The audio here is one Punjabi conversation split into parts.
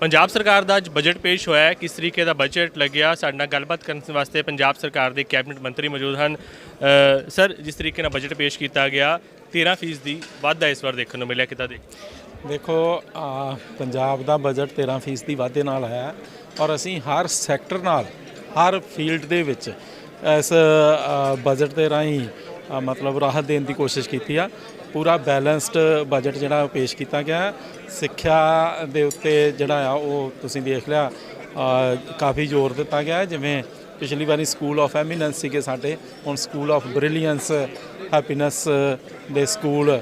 ਪੰਜਾਬ ਸਰਕਾਰ ਦਾ ਅੱਜ ਬਜਟ ਪੇਸ਼ ਹੋਇਆ ਹੈ। ਕਿਸ ਤਰੀਕੇ ਦਾ ਬਜਟ ਲੱਗਿਆ? ਸਾਡੇ ਨਾਲ ਗੱਲਬਾਤ ਕਰਨ ਵਾਸਤੇ ਪੰਜਾਬ ਸਰਕਾਰ ਦੇ ਕੈਬਨਿਟ ਮੰਤਰੀ ਮੌਜੂਦ ਹਨ। ਅ, ਸਰ ਜਿਸ ਤਰੀਕੇ ਨਾਲ ਬਜਟ ਪੇਸ਼ ਕੀਤਾ ਗਿਆ 13% ਦੀ ਵਾਧਾ ਇਸ ਵਾਰ ਦੇਖਣ ਨੂੰ ਮਿਲਿਆ ਕਿਤਾ ਦੇ ਦੇਖੋ ਆ, ਪੰਜਾਬ ਦਾ ਬਜਟ 13 ਫੀਸਦੀ ਵਾਧੇ ਨਾਲ ਆਇਆ ਹੈ ਔਰ ਅਸੀਂ ਹਰ ਸੈਕਟਰ ਨਾਲ ਹਰ ਫੀਲਡ ਦੇ ਵਿੱਚ ਇਸ ਆ, ਬਜਟ ਦੇ ਰਾਹੀਂ ਮਤਲਬ ਰਾਹਤ ਦੇਣ ਦੀ ਕੋਸ਼ਿਸ਼ ਕੀਤੀ ਆ। ਪੂਰਾ ਬੈਲੈਂਸਡ ਬਜਟ ਜਿਹੜਾ ਉਹ ਪੇਸ਼ ਕੀਤਾ ਗਿਆ ਸਿੱਖਿਆ ਦੇ ਉੱਤੇ ਜਿਹੜਾ ਆ, ਉਹ ਤੁਸੀਂ ਦੇਖ ਲਿਆ ਕਾਫੀ ਜ਼ੋਰ ਦਿੱਤਾ ਗਿਆ ਜਿਵੇਂ ਪਿਛਲੀ ਵਾਰੀ ਸਕੂਲ ਆਫ ਐਮੀਨੈਂਸ ਸੀਗੇ ਸਾਡੇ। ਹੁਣ ਸਕੂਲ ਆਫ ਬ੍ਰਿਲੀਅੰਸ ਹੈਪੀਨੈਸ ਦੇ ਸਕੂਲ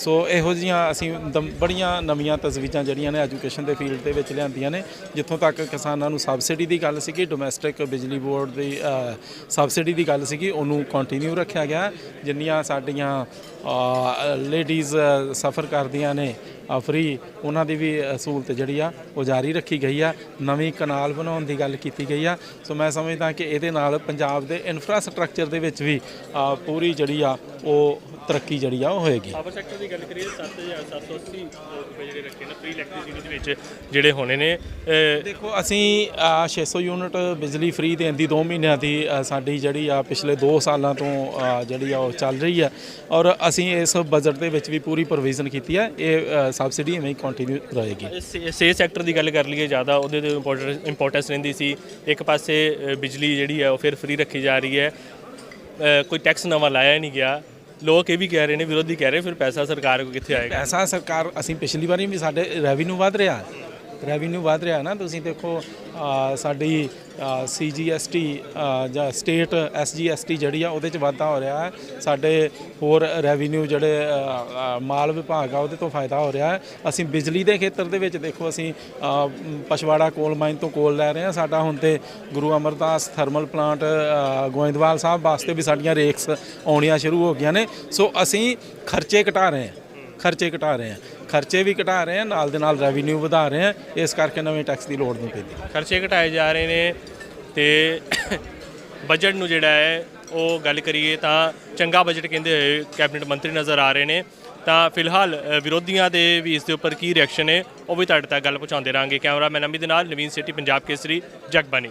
ਸੋ ਇਹੋ ਜੀਆਂ ਅਸੀਂ ਦਮ- ਬੜੀਆਂ ਨਵੀਆਂ ਤਜਵੀਜ਼ਾਂ ਜਿਹੜੀਆਂ ਨੇ ਐਜੂਕੇਸ਼ਨ ਦੇ ਫੀਲਡ ਦੇ ਵਿੱਚ ਲਿਆਂਦੀਆਂ ਨੇ, ਜਿੱਥੋਂ ਤੱਕ ਕਿਸਾਨਾਂ ਨੂੰ ਸਬਸਿਡੀ ਦੀ ਗੱਲ ਸੀਗੀ, ਡੋਮੈਸਟਿਕ ਬਿਜਲੀ ਬੋਰਡ ਦੀ ਸਬਸਿਡੀ ਦੀ ਗੱਲ ਸੀਗੀ, ਉਹਨੂੰ ਕੰਟੀਨਿਊ ਰੱਖਿਆ ਗਿਆ। ਜਿੰਨੀਆਂ ਸਾਡੀਆਂ ਲੇਡੀਜ਼ ਸਫਰ ਕਰਦੀਆਂ ਨੇ ਫਰੀ ਉਹਨਾਂ ਦੀ ਵੀ ਸਹੂਲਤ ਜਿਹੜੀ ਆ, ਉਹ ਜਾਰੀ ਰੱਖੀ ਗਈ ਆ। ਨਵੀਂ ਕਨਾਲ ਬਣਾਉਣ ਦੀ ਗੱਲ ਕੀਤੀ ਗਈ ਆ। ਸੋ ਮੈਂ ਸਮਝਦਾ ਕਿ ਇਹਦੇ ਨਾਲ ਪੰਜਾਬ ਦੇ ਇਨਫਰਾਸਟ੍ਰਕਚਰ ਦੇ ਵਿੱਚ ਵੀ ਪੂਰੀ ਜਿਹੜੀ ਆ, ਉਹ ਤਰੱਕੀ ਜਿਹੜੀ ਆ ਉਹ ਹੋਏਗੀ। ਪਾਵਰ ਸੈਕਟਰ ਦੀ ਗੱਲ ਕਰੀਏ 7780 ਰੁਪਏ ਜਿਹੜੇ ਰੱਖੇ ਨੇ ਫ੍ਰੀ ਇਲੈਕਟ੍ਰਿਸਿਟੀ ਦੇ ਵਿੱਚ ਜਿਹੜੇ ਹੋਣੇ ਨੇ ਦੇਖੋ ਅਸੀਂ ਅ, 600 ਯੂਨਿਟ ਬਿਜਲੀ ਫ੍ਰੀ ਦੇਣ ਦੀ 2 ਮਹੀਨਿਆਂ ਦੀ ਸਾਡੀ ਜਿਹੜੀ ਆ ਪਿਛਲੇ 2 ਸਾਲਾਂ ਤੋਂ ਜਿਹੜੀ ਆ ਉਹ ਚੱਲ ਰਹੀ ਆ। ਔਰ ਅਸੀਂ ਇਸ ਬਜਟ ਦੇ ਵਿੱਚ ਵੀ ਪੂਰੀ ਪ੍ਰੋਵੀਜ਼ਨ ਕੀਤੀ ਹੈ ਇਹ ਸਬਸਿਡੀ ਐਵੇਂ ਕੰਟੀਨਿਊ ਰਹੇਗੀ। ਸੇ- ਸੈਕਟਰ ਦੀ ਗੱਲ ਕਰ ਲਈਏ ਜ਼ਿਆਦਾ ਉਹਦੇ ਤੇ ਇੰਪੋਰਟੈਂਸ ਰਹਿੰਦੀ ਸੀ। ਇੱਕ ਪਾਸੇ ਬਿਜਲੀ ਜਿਹੜੀ ਹੈ ਉਹ ਫਿਰ ਫ੍ਰੀ ਰੱਖੀ ਜਾ ਰਹੀ ਹੈ। ਕੋਈ ਟੈਕਸ ਨਵਾਂ ਲਾਇਆ ਨਹੀਂ ਗਿਆ। ਲੋਕ ਇਹ ਵੀ ਕਹਿ ਰਹੇ ਨੇ, ਵਿਰੋਧੀ ਕਹਿ ਰਹੇ, ਫਿਰ ਪੈਸਾ ਸਰਕਾਰ ਕੋਲ ਕਿੱਥੇ ਆਏਗਾ? ਪੈਸਾ ਸਰਕਾਰ, ਅਸੀਂ ਪਿਛਲੀ ਵਾਰੀ ਵੀ ਸਾਡੇ ਰੈਵਨਿਊ ਵਧ ਰਿਹਾ। ਰੈਵਨਿਊ ਵਧ ਰਿਹਾ ਨਾ ਤੁਸੀਂ ਦੇਖੋ ਅ, ਸਾਡੀ ਸੀਜੀਐਸਟੀ ਜਾਂ ਸਟੇਟ ਐਸਜੀਐਸਟੀ ਜਿਹੜੀ ਆ ਉਹਦੇ ਚ ਵਾਧਾ ਹੋ ਰਿਹਾ ਹੈ। ਸਾਡੇ ਹੋਰ ਰੈਵਨਿਊ ਜਿਹੜੇ ਮਾਲ ਵਿਭਾਗ ਆ ਉਹਦੇ ਤੋਂ ਫਾਇਦਾ ਹੋ ਰਿਹਾ ਹੈ। ਅਸੀਂ ਬਿਜਲੀ ਦੇ ਖੇਤਰ ਦੇ ਵਿੱਚ ਦੇਖੋ ਅਸੀਂ ਅ, ਪਛਵਾੜਾ ਕੋਲ ਮਾਈਨ ਤੋਂ ਕੋਲ ਲੈ ਰਹੇ ਹਾਂ। ਸਾਡਾ ਹੁਣ ਤੇ ਗੁਰੂ ਅਮਰਦਾਸ ਥਰਮਲ ਪਲਾਂਟ ਗੋਇੰਦਵਾਲ ਸਾਹਿਬ ਵਾਸਤੇ ਵੀ ਸਾਡੀਆਂ ਰੇਕਸ ਆਉਣੀਆਂ ਸ਼ੁਰੂ ਹੋ ਗਈਆਂ ਨੇ। ਸੋ ਅਸੀਂ ਖਰਚੇ ਘਟਾ ਰਹੇ ਹਾਂ। ਖਰਚੇ ਘਟਾ ਰਹੇ ਹਾਂ ਖਰਚੇ ਵੀ ਘਟਾ ਰਹੇ ਹਾਂ ਨਾਲ ਦੇ ਨਾਲ ਰੈਵਨਿਊ ਵਧਾ ਰਹੇ ਹਾਂ ਇਸ ਕਰਕੇ ਨਵੇਂ ਟੈਕਸ ਦੀ ਲੋੜ ਨਹੀਂ ਪੈਂਦੀ। ਖਰਚੇ ਘਟਾਏ ਜਾ ਰਹੇ ਨੇ ਤੇ ਬਜਟ ਨੂੰ ਜਿਹੜਾ ਹੈ, ਉਹ ਗੱਲ ਕਰੀਏ ਤਾਂ ਚੰਗਾ ਬਜਟ ਕਹਿੰਦੇ ਹੋਏ ਕੈਬਨਿਟ ਮੰਤਰੀ ਨਜ਼ਰ ਆ ਰਹੇ ਨੇ। ਤਾਂ ਫਿਲਹਾਲ ਵਿਰੋਧੀਆਂ ਦੇ ਵੀ ਇਸ ਦੇ ਉੱਪਰ ਕੀ ਰਿਐਕਸ਼ਨ ਹੈ ਉਹ ਵੀ ਤੁਹਾਡੇ ਤੱਕ ਗੱਲ ਪਹੁੰਚਾਉਂਦੇ ਰਾਂਗੇ ਕੈਮਰਾਮੈਨ ਅਮੀ ਦੇ ਨਾਲ ਨਵੀਨ ਸਿਟੀ, ਪੰਜਾਬ ਕੇਸਰੀ ਜਗਬਾਨੀ